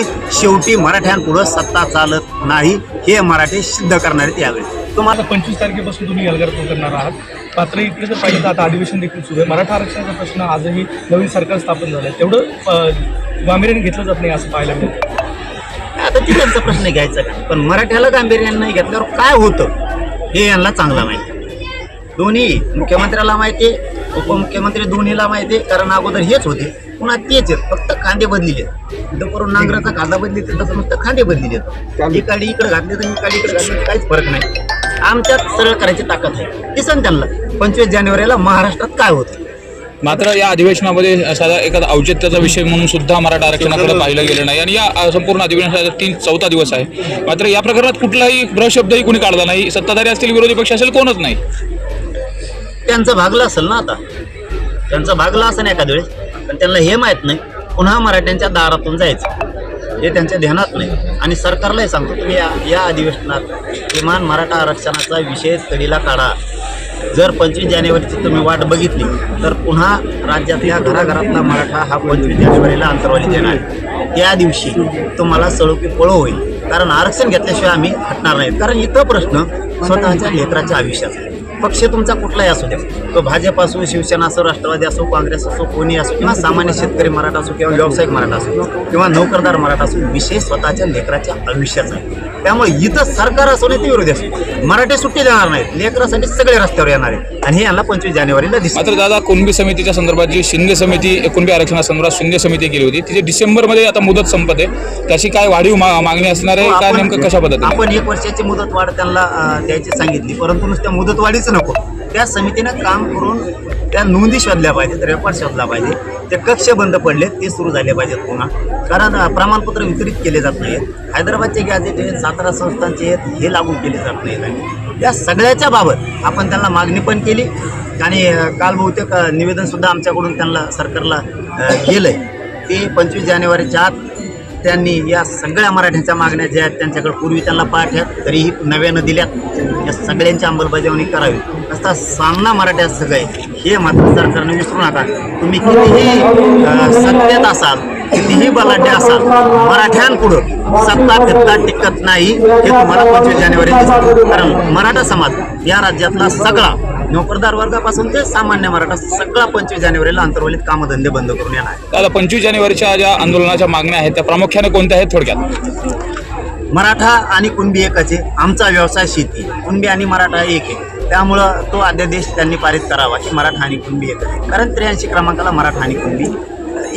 शेवटी मराठ्यांपुढं सत्ता चालत नाही हे मराठी सिद्ध करणारे यावेळी. तुम्हाला पंचवीस तारखेपासून तुम्ही एल्गार करणार आहात. मात्र इकडे जर तर आता अधिवेशन देखील सुरू आहे. मराठा आरक्षणाचा प्रश्न आजही नवीन सरकार स्थापन झालं आहे तेवढं गांभीर्याने घेतलं जात नाही असं पाहायला मिळतं. आता ती त्यांचा प्रश्न घ्यायचा? पण मराठ्याला गांभीर्यानं नाही घेतल्यावर काय होतं? हे यांना चांगला माहिती दोन्ही मुख्यमंत्र्याला माहिती आहे उपमुख्यमंत्री दोन्हीला माहिती आहे कारण अगोदर हेच होते. पुन्हा तेच आहेत. फक्त खांदे बदलिले इथं करून नांगराचा खांदा बदलित तसं नुसतं खांदे बदलिले ही काडी इकडे घातली तर ही काडी इकडे घातली तर काहीच फरक नाही. आमच्यात सरळ करायची ताकद आहे दिसन त्यांना. पंचवीस जानेवारीला महाराष्ट्रात काय होतं? मात्र या अधिवेशनामध्ये साधा एखादा औचित्याचा विषय म्हणून सुद्धा मराठा आरक्षणाकडे पाहिलं गेलं नाही. आणि या संपूर्ण अधिवेशनाचा तीन चौथा दिवस आहे. मात्र या प्रकरणात कुठलाही भ्रशब्दही कुणी काढला नाही. सत्ताधारी असतील विरोधी पक्ष असेल कोणच नाही. त्यांचं भागलं असेल ना आता? त्यांचं भागलं असेल एखाद्या वेळेस? पण त्यांना हे माहीत नाही पुन्हा मराठ्यांच्या दारातून जायचं. हे त्यांच्या ध्यानात नाही. आणि सरकारलाही सांगतो तुम्ही या या अधिवेशनात किमान मराठा आरक्षणाचा विषय तडीला काढा. जर पंचवीस जानेवारीची तुम्ही वाट बघितली तर पुन्हा राज्यातल्या घराघरातला मराठा हा पंचवीस जानेवारीला अंतरवाली देणार आहे. त्या दिवशी तुम्हाला सळोकी पळो होईल. कारण आरक्षण घेतल्याशिवाय आम्ही हटणार नाहीत कारण इथं प्रश्न स्वतःच्या लेकराच्या आयुष्याचा आहे. पक्ष तुमचा कुठलाही असू द्या तो भाजप असो शिवसेना असो राष्ट्रवादी असो काँग्रेस असो कोणी असो किंवा सामान्य शेतकरी मराठा असो किंवा व्यावसायिक मराठा असो किंवा नोकरदार मराठा असो विषय स्वतःच्या लेकराच्या आयुष्याचा आहे त्यामुळे इथं सरकार असो नाही ते विरोधी असो. मराठी सुट्टी देणार नाहीत. लेकरासाठी सगळे रस्त्यावर येणार आहे आणि हे यांना पंचवीस जानेवारीला दिसत. मात्र दादा कुणबी समितीच्या संदर्भात जी शिंदे समिती कुणबी आरक्षणासंदर्भात शिंदे समिती केली होती तिची डिसेंबरमध्ये आता मुदत संपत आहे. त्याची काय वाढीव मागणी असणार आहे का नेमकं कशा पद्धतीने? आपण एक वर्षाची मुदत वाढ त्यांना द्यायची सांगितली. परंतु नुसत्या मुदत वाढीच नको. त्या समितीनं काम करून त्या नोंदी शोधल्या पाहिजेत रेकॉर्ड शोधला पाहिजे. ते कक्ष बंद पडले ते सुरू झाले पाहिजेत पुन्हा. कारण प्रमाणपत्र वितरित केले जात नाहीत. हैदराबादचे गॅजेट आहेत सातारा संस्थांचे आहेत हे लागू केले जात नाहीत. आणि या सगळ्याच्या बाबत आपण त्यांना मागणी पण केली. आणि काल बहुतेक निवेदनसुद्धा आमच्याकडून त्यांना सरकारला गेलं आहे ते पंचवीस जानेवारीच्या आत त्यांनी या सगळ्या मराठ्यांच्या मागण्या ज्या आहेत त्यांच्याकडे पूर्वी त्यांना पाठ्यात तरीही नव्यानं दिल्यात. या सगळ्यांची अंमलबजावणी करावी. असा सामना मराठ्यात सगळे हे मात्र सरकारने विसरू नका. तुम्ही कितीही सत्तेत असाल कितीही बलाढ्य असाल मराठ्यांपुढं सत्ता फिरता टिकत नाही हे तुम्हाला पंचवीस जानेवारी दिसतं. कारण मराठा समाज या राज्यातला सगळा नोकरदार वर्गापासून ते सामान्य मराठा सगळा पंचवीस जानेवारीला अंतर्वलित कामधंदे बंद करून येणार आहे. दादा पंचवीस जानेवारीच्या ज्या आंदोलनाच्या मागण्या आहेत त्या प्रामुख्याने कोणत्या आहेत थोडक्यात? मराठा आणि कुणबी एकच आहे. आमचा व्यवसाय शेती कुणबी आणि मराठा एक आहे. त्यामुळं तो अध्यादेश त्यांनी पारित करावा की मराठा आणि कुंभी एक कारण त्र्याऐंशी क्रमांकाला मराठा आणि कुंभी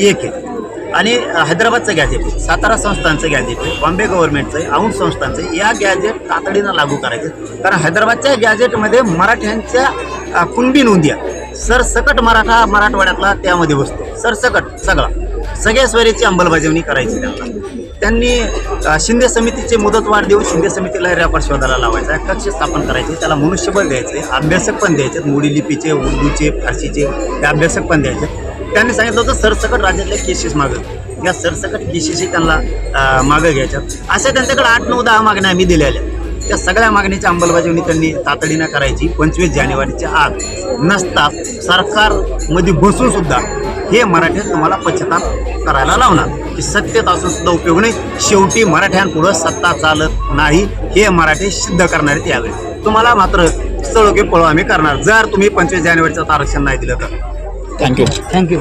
एक आहे. आणि हैदराबादचं गॅजेट आहे सातारा संस्थांचं गॅजेट आहे बॉम्बे गव्हर्नमेंटचं आहे औंध संस्थांचं आहे. या गॅजेट तातडीनं लागू करायचं. कारण हैदराबादच्या गॅजेटमध्ये मराठ्यांच्या अ, कुणबी नोंदी आहे सरसकट मराठा मराठवाड्यातला त्यामध्ये बसतो. सरसकट सगळा. सगळ्या स्वरीची अंमलबजावणी करायची त्यांना. त्यांनी शिंदे समितीचे मुदत वाढ देऊन शिंदे समितीला रेकॉर्ड शोधायला लावायचा आहे. कक्ष स्थापन करायचे त्याला मनुष्यबळ द्यायचे अभ्यासक पण द्यायचे मोडी लिपीचे उर्दूचे फारसीचे हे अभ्यासक पण द्यायचे. त्यांनी सांगितलं होतं सरसकट राज्यातले केसेस मागं या सरसकट केसेसही त्यांना मागं घ्यायच्या. अशा त्यांच्याकडे आठ नऊ दहा मागण्या आम्ही दिलेल्या त्या सगळ्या मागणीची अंमलबजावणी त्यांनी तातडीनं करायची. पंचवीस जानेवारीच्या आत नसता सरकारमध्ये बसून सुद्धा हे मराठीत तुम्हाला पश्चाताप करायला लावणार. की सत्तेत असून सुद्धा उपयोग नाही. शेवटी मराठ्यांपुढं सत्ता चालत नाही. हे मराठी सिद्ध करणारे यावेळी. तुम्हाला मात्र सळोके पळो आम्ही करणार. जर तुम्ही पंचवीस जानेवारीचं आरक्षण नाही दिलं तर. Thank you thank you